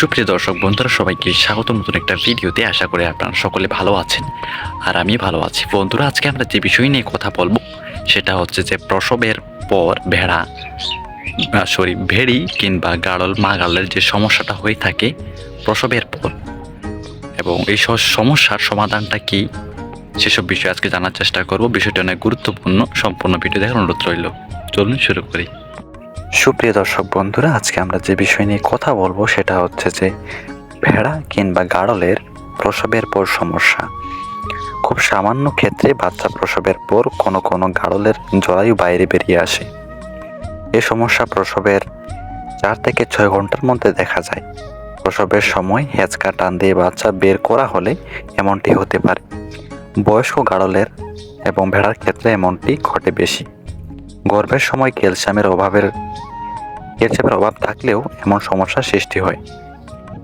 সুপ্রিয় দর্শক বন্ধুরা, সবাইকে স্বাগত নতুন একটা ভিডিওতে। আশা করি আপনারা সকলে ভালো আছেন আর আমি ভালো আছি। বন্ধুরা, আজকে আমরা যে বিষয় নিয়ে কথা বলব, সেটা হচ্ছে যে প্রসবের পর ভেড়া সরি ভেড়ি কিংবা গাড়ল, মাগালের যে সমস্যাটা হয়ে থাকে প্রসবের পর। এবং এই সমস্যার সমাধানটা কি, সেসব বিষয়ে আজকে জানার চেষ্টা করব। বিষয়টা অনেক গুরুত্বপূর্ণ, সম্পূর্ণ ভিডিও দেখার অনুরোধ রইল। চলুন শুরু করি। সুপ্রিয় দর্শক বন্ধুরা, আজকে আমরা যে বিষয় নিয়ে কথা বলব সেটা হচ্ছে যে ভেড়া কিংবা গাড়লের প্রসবের পর সমস্যা। খুব সামান্য ক্ষেত্রে বাচ্চা প্রসবের পর কোনো কোনো গাড়লের জরায়ু বাইরে বেরিয়ে আসে। এ সমস্যা প্রসবের চার থেকে ছয় ঘণ্টার মধ্যে দেখা যায়। প্রসবের সময় হেঁচকা টান দিয়ে বাচ্চা বের করা হলে এমনটি হতে পারে। বয়স্ক গাড়লের এবং ভেড়ার ক্ষেত্রে এমনটি ঘটে বেশি। গর্ভের সময় ক্যালসিয়ামের অভাবের ক্যালসিয়ামের অভাব থাকলেও এমন সমস্যার সৃষ্টি হয়।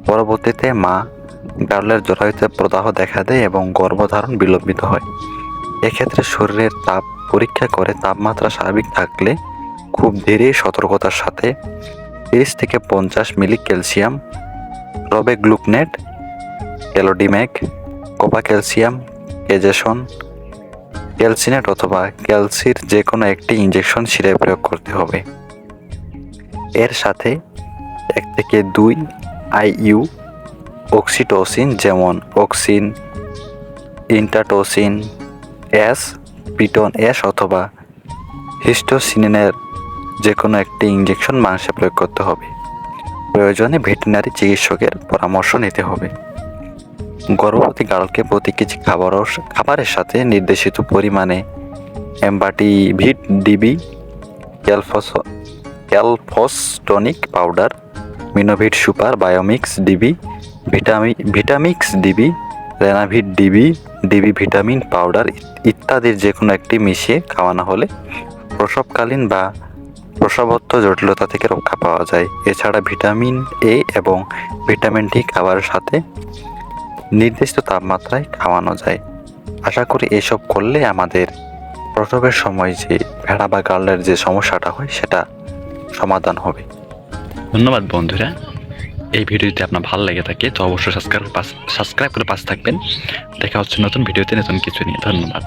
পরবর্তীতে মা গার্লের জরায়ুতে প্রদাহ দেখা দেয় এবং গর্ভধারণ বিলম্বিত হয়। এক্ষেত্রে শরীরের তাপ পরীক্ষা করে তাপমাত্রা স্বাভাবিক থাকলে খুব ধীরে সতর্কতার সাথে তিরিশ থেকে পঞ্চাশ মিলি ক্যালসিয়াম রবে গ্লুকনেট ক্যালোডিম্যাক কোপা ক্যালসিয়াম এজেশন ক্যালসিনেট অথবা ক্যালসির যে কোনো একটি ইঞ্জেকশন শিরায় প্রয়োগ করতে হবে। এর সাথে এক থেকে দুই আইইউ অক্সিটোসিন, যেমন অক্সিন, ইন্টাটোসিন, এস, পিটন এস অথবা হিস্টোসিনের যে কোনো একটি ইঞ্জেকশন মাংসে প্রয়োগ করতে হবে। প্রয়োজনে ভেটেরিনারি চিকিৎসকের পরামর্শ নিতে হবে। গর্ভবতী গাড়লকে প্রতি কেজি খাবার খাবারের সাথে নির্দেশিত পরিমাণে অ্যাম্বাটিভিট DB, Calfos Calfos tonic powder Minovit super Biomix DB ভিটামি Vitamix DB Renavit DB DB vitamin powder ইত্যাদির যে কোনো একটি মিশিয়ে খাওয়ানো হলে প্রসবকালীন বা প্রসবত্ব জটিলতা থেকে রক্ষা পাওয়া যায়। এছাড়া ভিটামিন এ এবং ভিটামিন ডি খাবারের সাথে নির্দিষ্ট তাপমাত্রায় খাওয়ানো যায়। আশা করি এসব করলে আমাদের প্রসবের সময় যে ভেড়া বা গার্লের যে সমস্যাটা হয় সেটা সমাধান হবে। ধন্যবাদ বন্ধুরা। এই ভিডিওতে আপনার ভালো লেগে থাকে তো অবশ্যই সাবস্ক্রাইব সাবস্ক্রাইব করে পাশে থাকবেন। দেখা হচ্ছে নতুন ভিডিওতে নতুন কিছু নিয়ে। ধন্যবাদ।